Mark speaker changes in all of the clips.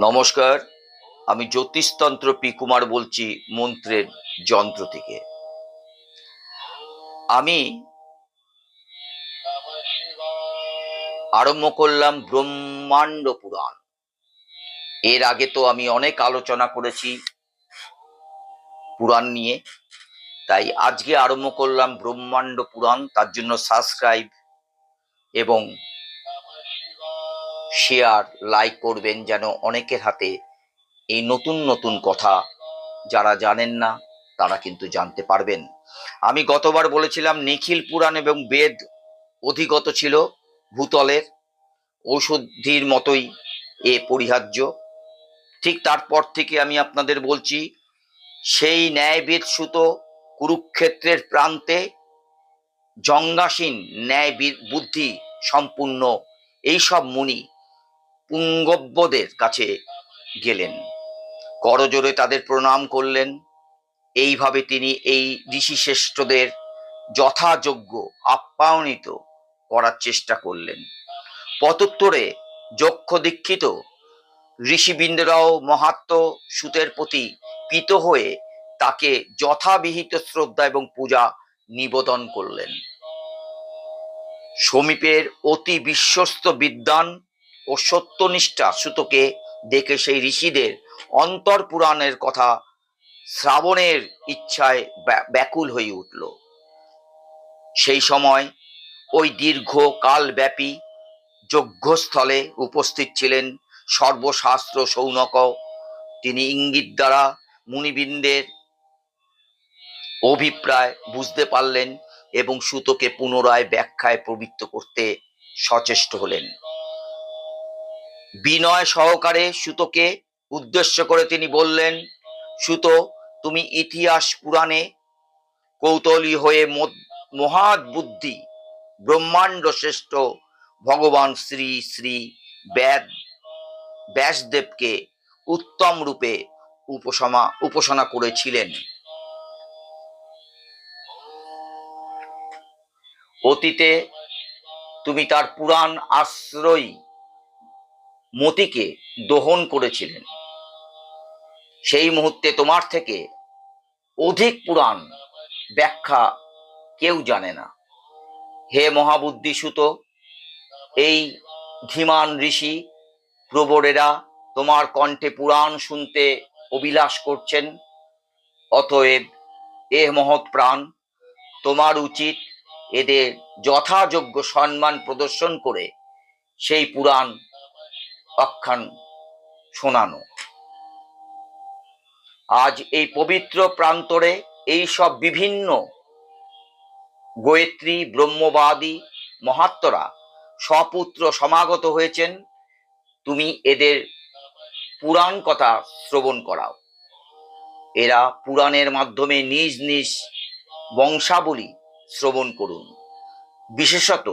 Speaker 1: নমস্কার, আমি জ্যোতিষতন্ত্র পি কুমার বলছি মন্ত্রের যন্ত্র থেকে। আমি আরম্ভ করলাম ব্রহ্মাণ্ড পুরাণ। এর আগে তো আমি অনেক আলোচনা করেছি পুরাণ নিয়ে, তাই আজকে আরম্ভ করলাম ব্রহ্মাণ্ড পুরাণ, তার জন্য সাবস্ক্রাইব এবং শেয়ার লাইক করবেন যেন অনেকের হাতে এই নতুন নতুন কথা যারা জানেন না, তারা কিন্তু জানতে পারবেন। আমি গতবার বলেছিলাম, নিখিল পুরাণ এবং বেদ অধিগত ছিল ভূতলের, ঔষধির মতোই এ পরিহার্য। ঠিক তারপর থেকে আমি আপনাদের বলছি, সেই ন্যায়বেদ সুত কুরুক্ষেত্রের প্রান্তে জঙ্গাসীন ন্যায় বুদ্ধি সম্পূর্ণ, এইসব মুনি পুঙ্গব্যদের কাছে গেলেন। করজোরে তাদের প্রণাম করলেন। এইভাবে তিনি এই ঋষি শ্রেষ্ঠদের যথাযোগ্য আপ্যায়নিত করার চেষ্টা করলেন। পতোত্তরে যক্ষ দীক্ষিত ঋষিবৃন্দরাও মহাত্ম সুতের প্রতি পিত হয়ে তাকে যথাবিহিত শ্রদ্ধা এবং পূজা নিবেদন করলেন। সমীপের অতি বিশ্বস্ত বিদ্বান ও সত্যনিষ্ঠা সুতোকে দেখে সেই ঋষিদের অন্তর পুরাণের কথা শ্রাবণের ইচ্ছায় ব্যা- ব্যাকুল হয়ে উঠল। সেই সময় ওই দীর্ঘ কালব্যাপী যজ্ঞস্থলে উপস্থিত ছিলেন সর্বশাস্ত্র সৌনক। তিনি ইঙ্গিত দ্বারা মুনিবৃন্দের অভিপ্রায় বুঝতে পারলেন এবং সুতোকে পুনরায় ব্যাখ্যায় প্রবৃত্ত করতে সচেষ্ট হলেন। বিনয় সহকারে সুতোকে উদ্দেশ্য করে তিনি বললেন, সুতো, তুমি ইতিহাস পুরাণে কৌতূহলী হয়ে মহৎ বুদ্ধি, ব্রহ্মাণ্ড শ্রেষ্ঠ, ভগবান শ্রী শ্রী ব্যাদ, ব্যাসদেবকে উত্তম রূপে উপসমা, উপাসনা করেছিলেন। অতীতে তুমি তার পুরাণ আশ্রয়ী। মতিকে দহন করেছিলেন। সেই মুহূর্তে তোমার থেকে অধিক পুরাণ ব্যাখ্যা কেউ জানে না। হে মহাবুদ্ধি সুত এই ধীমান ঋষি প্রবরেরা তোমার কণ্ঠে পুরাণ শুনতে অভিলাষ করছেন, অতএব এ মহৎ প্রাণ তোমার উচিত এদের যথাযোগ্য সম্মান প্রদর্শন করে সেই পুরাণ আখ্যান শোনানো। আজ এই পবিত্র প্রান্তরে এই সব বিভিন্ন গোয়েত্রী, ব্রহ্মবাদী, মহাত্মরা সপুত্র সমাগত হয়েছেন, তুমি এদের পুরাণ কথা শ্রবণ করাও। এরা পুরাণের মাধ্যমে নিজ নিজ বংশাবলী শ্রবণ করুন। বিশেষত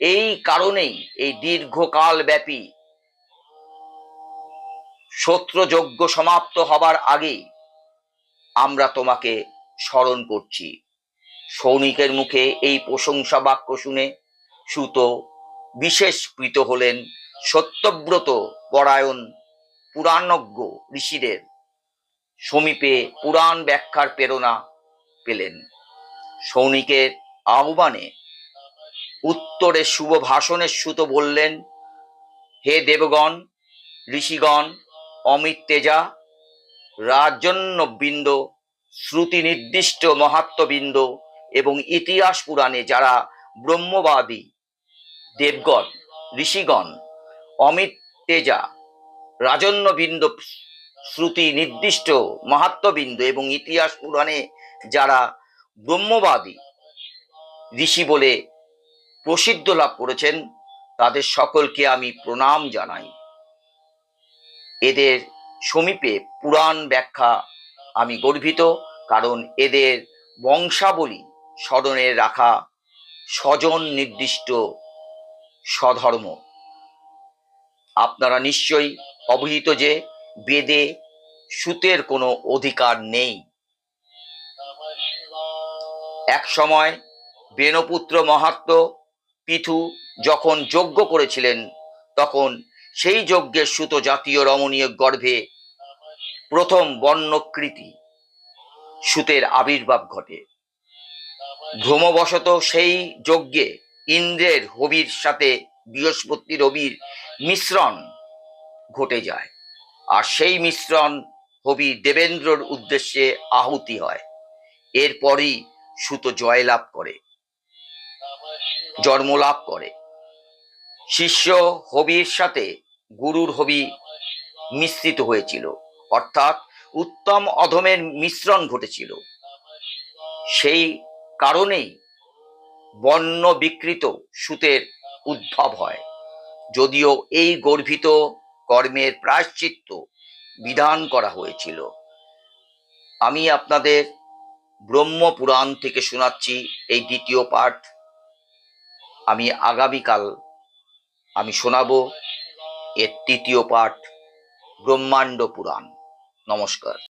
Speaker 1: এই কারণেই এই দীর্ঘকাল ব্যাপী সত্রযজ্ঞ সমাপ্ত হবার আগেই আমরা তোমাকে স্মরণ করছি। সৌনিকের মুখে এই প্রশংসা বাক্য শুনে সুত বিশেষ প্রীত হলেন সত্যব্রত পরায়ণ পুরাণজ্ঞ ঋষিদের। সমীপে পুরাণ ব্যাখ্যার প্রেরণা পেলেন। সৌনিকের আহ্বানে উত্তরে শুভ ভাষণের সুত বললেন, হে দেবগণ, ঋষিগণ অমিত তেজা, রাজন্যবৃন্দ শ্রুতি নির্দিষ্ট মহাত্মবৃন্দ এবং ইতিহাস পুরাণে যারা ব্রহ্মবাদী, দেবগণ, ঋষিগণ, অমিত তেজা, রাজন্যবৃন্দ শ্রুতি নির্দিষ্ট মাহাত্মবৃন্দ এবং ইতিহাস পুরাণে যারা ব্রহ্মবাদী, ঋষি বলে প্রসিদ্ধ লাভ করেছেন, তাদের সকলকে আমি প্রণাম জানাই। এদের সমীপে পুরাণ ব্যাখ্যা আমি গর্বিত, কারণ এদের বংশাবলী স্মরণে রাখা স্বজন নির্দিষ্ট স্বধর্ম। আপনারা নিশ্চয়ই অবহিত যে বেদে সুতের কোনো অধিকার নেই। এক সময় বেনপুত্র মহাত্ম পিথু যখন যজ্ঞ করেছিলেন, তখন সেই যজ্ঞের সুত জাতীয় রমণীয় গর্ভে প্রথম বর্ণকৃতি সুতের আবির্ভাব ঘটে। ভ্রমবশত সেই যজ্ঞে ইন্দ্রের হবির সাথে বৃহস্পতির হবির মিশ্রণ ঘটে যায় আর সেই মিশ্রণ হবি দেবেন্দ্রর উদ্দেশ্যে আহুতি হয়। এরপরই সুত জয়লাভ করে, জন্মলাভ করে। শিষ্য হবির সাথে গুরুর হবি মিশ্রিত হয়েছিল। অর্থাৎ উত্তম অধমের মিশ্রণ ঘটেছিল। সেই কারণেই বর্ণ বিকৃত সুতের উদ্ভব হয়। যদিও এই গর্ভিত কর্মের প্রায়শ্চিত্ত বিধান করা হয়েছিল। আমি আপনাদের ব্রহ্মপুরাণ থেকে শোনাচ্ছি এই দ্বিতীয় পাঠ। আমি আগামীকাল আমি শোনাবো। এর তৃতীয় পাঠ ব্রহ্মাণ্ড পুরাণ। নমস্কার।